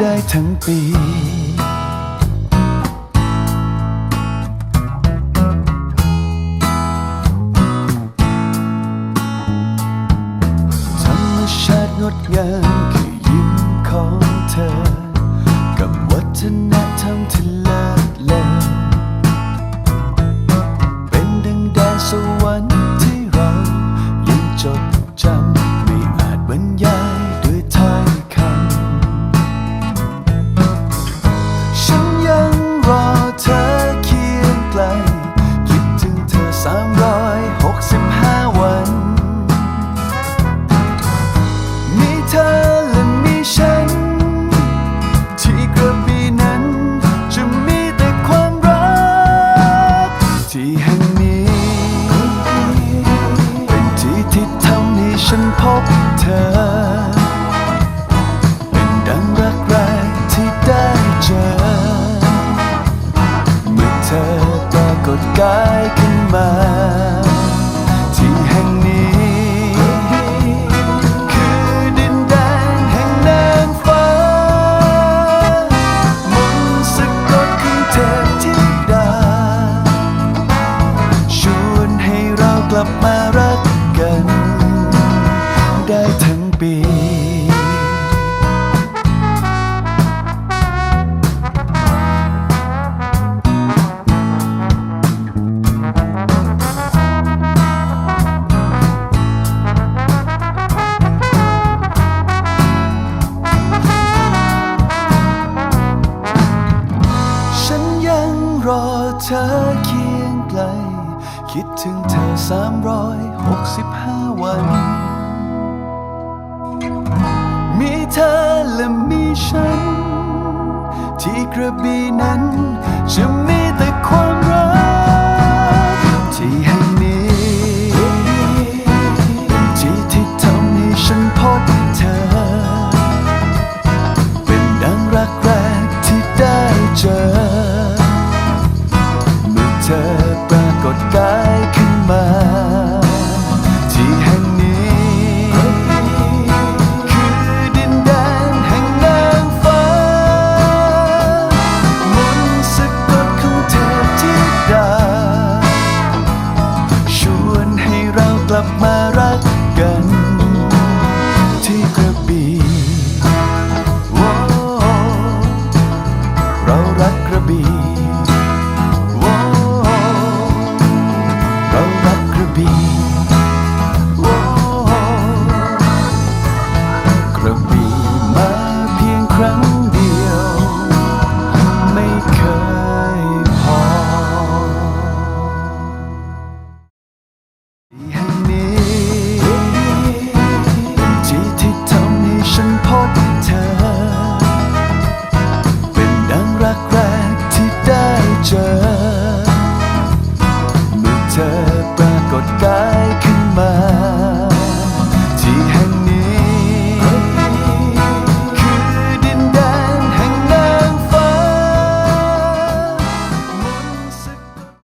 ได้ทั้งปี ธรรมชาติงดงาม เธอ เป็นดังรักแรกที่ได้เจอ เมื่อเธอปรากฏกายขึ้นมา ที่แห่งนี้ คือดินแดนแห่งนางฟ้ามนต์สะกดของเทพธิดา ชวนให้เรากลับมารักกัน ปี ฉันยังรอเธอเคียงไกล คิดถึงเธอสามร้อยหกสิบห้าวัน ฉัน ที่กระบี่นั้นจะมีแต่ความ forgotten